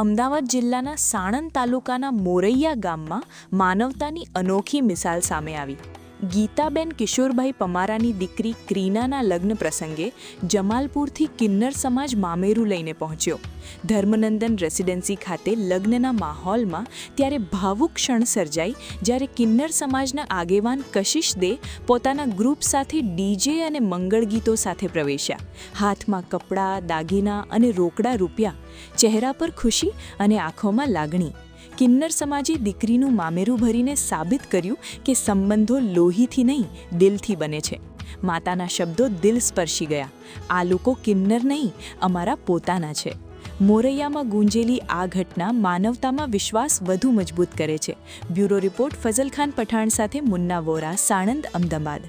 અમદાવાદ જિલ્લાના સાણંદ તાલુકાના મોરૈયા ગામમાં માનવતાની અનોખી મિસાલ સામે આવી. ગીતાબેન કિશોરભાઈ પમારાની દીકરી ક્રીનાના લગ્ન પ્રસંગે જમાલપુરથી કિન્નર સમાજ મામેરું લઈને પહોંચ્યો. ધર્મનંદન રેસિડેન્સી ખાતે લગ્નના માહોલમાં ત્યારે ભાવુક ક્ષણ સર્જાઈ, જ્યારે કિન્નર સમાજના આગેવાન કશિશ દે પોતાના ગ્રુપ સાથે ડીજે અને મંગળ ગીતો સાથે પ્રવેશ્યા. હાથમાં કપડાં, દાગીના અને રોકડા રૂપિયા, ચહેરા પર ખુશી અને આંખોમાં લાગણી. કિન્નર સમાજે દીકરીનું મામેરું ભરીને સાબિત કર્યું કે સંબંધો લોહીથી નહીં, દિલથી બને છે. માતાના શબ્દો દિલ સ્પર્શી ગયા. આ લોકો કિન્નર નહીં, અમારા પોતાના છે. મોરૈયામાં ગુંજેલી આ ઘટના માનવતામાં વિશ્વાસ વધુ મજબૂત કરે છે. બ્યુરો રિપોર્ટ ફઝલ ખાન પઠાણ સાથે મુન્ના વોરા, સાણંદ, અમદાવાદ.